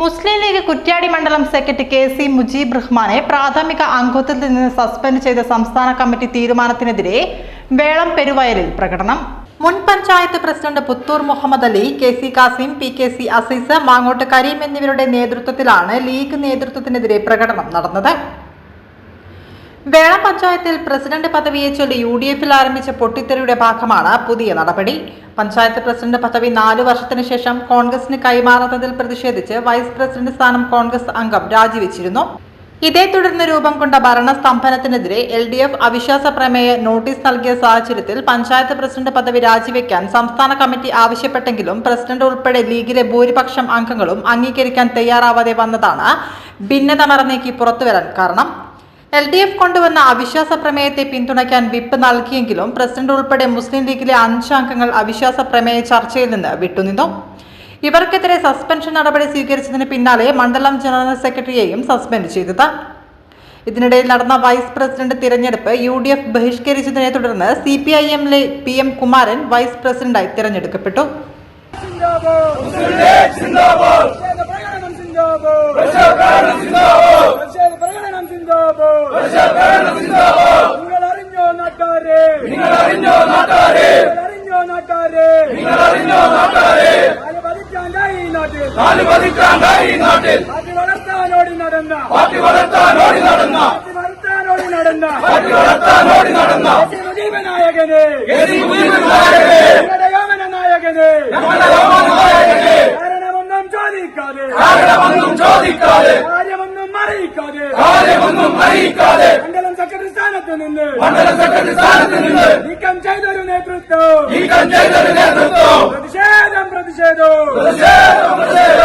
മുസ്ലിം league Kuttiadi മണ്ഡലം secretary K C Mujeeb റഹ്മാനെ പ്രാഥമിക അംഗത്വത്തിൽ നിന്ന് സസ്പെൻഡ് ചെയ്ത സംസ്ഥാന കമ്മിറ്റി തീരുമാനത്തിനെതിരെ വേളം പെരുവയലിൽ പ്രകടനം. മുൻ panchayat president Puthur Muhammad Ali K C Kasim P K C Azeez Mangott Kareem എന്നിവരുടെ നേതൃത്വത്തിലാണ് ലീഗ് നേതൃത്വത്തിനെതിരെ പ്രകടനം നടന്നത്. വേളം പഞ്ചായത്തിൽ പ്രസിഡന്റ് പദവിയെ ചൊല്ലി യു ഡി എഫിൽ ആരംഭിച്ച പൊട്ടിത്തെറിയുടെ ഭാഗമാണ് പുതിയ നടപടി. പഞ്ചായത്ത് പ്രസിഡന്റ് പദവി നാലു വർഷത്തിനു ശേഷം കോൺഗ്രസിന് കൈമാറുന്നതിൽ പ്രതിഷേധിച്ച് വൈസ് പ്രസിഡന്റ് സ്ഥാനം കോൺഗ്രസ് അംഗം രാജിവെച്ചിരുന്നു. ഇതേ തുടർന്ന് രൂപം കൊണ്ട ഭരണസ്തംഭനത്തിനെതിരെ എൽ ഡി എഫ് അവിശ്വാസ പ്രമേയ നോട്ടീസ് നൽകിയ സാഹചര്യത്തിൽ പഞ്ചായത്ത് പ്രസിഡന്റ് പദവി രാജിവെക്കാൻ സംസ്ഥാന കമ്മിറ്റി ആവശ്യപ്പെട്ടെങ്കിലും പ്രസിഡന്റ് ഉൾപ്പെടെ ലീഗിലെ ഭൂരിപക്ഷം അംഗങ്ങളും അംഗീകരിക്കാൻ തയ്യാറാവാതെ വന്നതാണ് ഭിന്നത മറന്നേക്ക് പുറത്തുവരാൻ കാരണം. എൽ ഡി എഫ് കൊണ്ടുവന്ന അവിശ്വാസ പ്രമേയത്തെ പിന്തുണയ്ക്കാൻ വിപ്പ് നൽകിയെങ്കിലും പ്രസിഡന്റ് ഉൾപ്പെടെ മുസ്ലിം ലീഗിലെ അഞ്ചാംഗങ്ങൾ അവിശ്വാസ പ്രമേയ ചർച്ചയിൽ നിന്ന് വിട്ടുനിന്നു. ഇവർക്കെതിരെ സസ്പെൻഷൻ നടപടി സ്വീകരിച്ചതിന് പിന്നാലെ മണ്ഡലം ജനറൽ സെക്രട്ടറിയെയും സസ്പെൻഡ് ചെയ്തത്. ഇതിനിടയിൽ നടന്ന വൈസ് പ്രസിഡന്റ് തിരഞ്ഞെടുപ്പ് യു ഡി എഫ് ബഹിഷ്കരിച്ചതിനെ തുടർന്ന് സി പി ഐ എമ്മിലെ പി എം കുമാരൻ വൈസ് പ്രസിഡന്റായി തിരഞ്ഞെടുക്കപ്പെട്ടു. സിന്ദാബാദ് പ്രകടനം സിന്ദാബാദ് പ്രതിഷേധ പ്രകടനം സിന്ദാബാദ് നിങ്ങൾ അറിഞ്ഞോ നാട്ടാരെ നിങ്ങൾ അറിഞ്ഞോ നാട്ടാരെ അറിഞ്ഞോ നാട്ടാരെ നിങ്ങൾ അറിഞ്ഞോ നാട്ടാരെ നാല് പതിറ്റാണ്ടായി ഈ നാട്ടിൽ. നാല് പതിറ്റാണ്ടായി നാട്ടിൽ. പാർട്ടി വളർത്താനോടി നടന്ന. പാർട്ടി വളർത്താനോടി നടന്ന. പാർട്ടി വളർത്താനോടി നടന്ന. പാർട്ടി വളർത്താനോടി നടന്ന. ദേശീയ മുജീബ നായകനെ. കെ സി മുജീബ് നായകനെ. ഞങ്ങളുടെ യോമന നായകനെ. ഞങ്ങളുടെ യോമന നായകനെ. കാരണമൊന്നും ചോദിക്കാതെ. കാരണമൊന്നും ചോദിക്കാതെ. കാര്യമൊന്നും അറിയിക്കാതെ. കാര്യമൊന്നും അറിയിക്കാതെ. സെക്രട്ടറി സ്ഥാനത്ത് നിന്ന്. മണ്ഡല സെക്രട്ടറി സ്ഥാനത്ത് നിന്ന്. നീക്കം ചെയ്തൊരു നേതൃത്വം. നീക്കം ചെയ്തൊരു നേതൃത്വം.